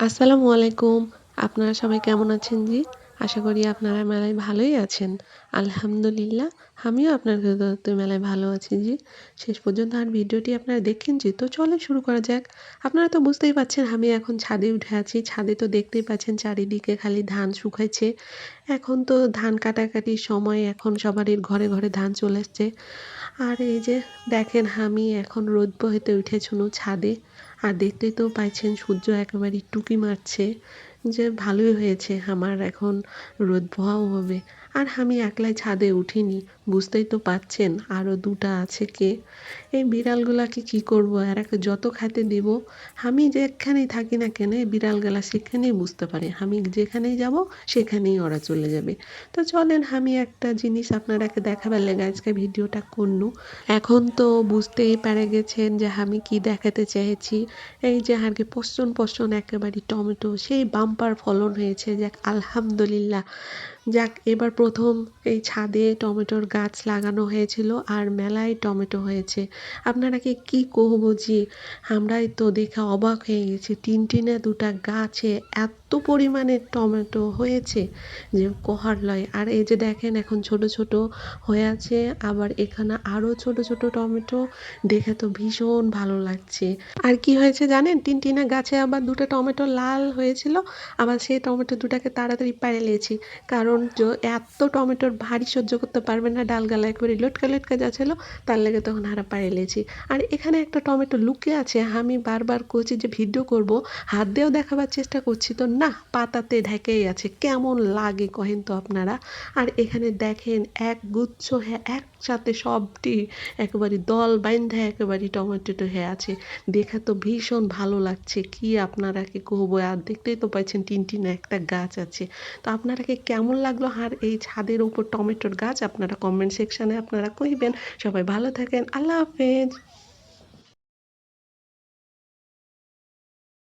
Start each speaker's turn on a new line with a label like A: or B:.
A: আসসালামু আলাইকুম। আপনারা সবাই কেমন আছেন জি? আশা করি আপনারা মেলায় ভালোই আছেন। আলহামদুলিল্লাহ, আমিও আপনার দত্ত মেলায় ভালো আছি জি। শেষ পর্যন্ত আর ভিডিওটি আপনারা দেখেন জি, তো চলে শুরু করা যাক। আপনারা তো বুঝতেই পারছেন আমি এখন ছাদে উঠে আছি। ছাদে তো দেখতেই পাচ্ছেন, চারিদিকে খালি ধান শুকাইছে। এখন তো ধান কাটাকাটির সময় এখন সবারই ঘরে ঘরে ধান চলে এসছে আর এই যে দেখেন, আমি এখন রোদ বহেতে উঠেছুনো ছাদে। আর দেখতেই তো পাইছেন সূর্য একেবারে টুকি মারছে। যে ভালোই হয়েছে, আমার এখন রোদ পোহাও হবে। আর আমি একলাই ছাদে উঠিনি, বুঝতেই তো পারছেন আরও দুটা আছে কে। এই বিড়ালগুলাকে কি করব এরাকে যত খাইতে দিব, আমি যেখানেই থাকি না কেন বিড়ালগুলা সেখানেই বুঝতে পারে। আমি যেখানেই যাব, সেখানেই ওরা চলে যাবে। তো চলেন, আমি একটা জিনিস আপনারাকে দেখাবার লেগে আজকে ভিডিওটা করনু। এখন তো বুঝতেই পেরে গেছেন যে আমি কি দেখাতে চেয়েছি। এই যে আর কি পশ্চন পশ্চন একেবারে টমেটো, সেই বাম্পার ফলন হয়েছে। যাক, আলহামদুলিল্লাহ। যাক, এবার প্রথম এই ছাদে টমেটোর গাছ লাগানো হয়েছিল আর মেলায় টমেটো হয়েছে। আপনারাকে কি কহব যে আমরাই তো দেখে অবাক হয়ে গেছি। টিন টিনে দুটা গাছে এত পরিমাণে টমেটো হয়েছে যে কহার লয়। আর এই যে দেখেন, এখন ছোট ছোট হয়ে আছে, আবার এখানে আরও ছোট ছোট টমেটো। দেখে তো ভীষণ ভালো লাগছে। আর কি হয়েছে জানেন? টিন টিনে গাছে আবার দুটো টমেটো লাল হয়েছিল আবার সেই টমেটো দুটাকে তাড়াতাড়ি পাড়ে নিয়েছি। কারণ এত টমেটোর ভারী সহ্য করতে পারবে না ডালগালা একবারে লটকা লটকা যাচ্ছিল তার লেগে তখন হারা পাড়ে লেছি আর এখানে একটা টমেটো লুকিয়ে আছে, আমি বারবার করছি যে ভিডিও করব, হাত দিয়েও দেখাবার চেষ্টা করছি তো না, পাতাতে ঢেকেই আছে, কেমন লাগে কহেন তো আপনারা। আর এখানে দেখেন এক গুচ্ছ হ্যাঁ একসাথে সবটি একেবারে দল বাইন্ধা একেবারে টমেটোটো হয়ে আছে। দেখে তো ভীষণ ভালো লাগছে। কি আপনারা কি কহবো আর দেখতেই তো পাইছেন টিন টিন একটা গাছ আছে। তো আপনারাকে কেমন লাগল? আর এই ছাদের উপর টমেটোর গাছ? আপনারা কমেন্ট সেকশানে আপনারা কইবেন। সবাই ভালো থাকেন। আল্লাহ হাফেজ।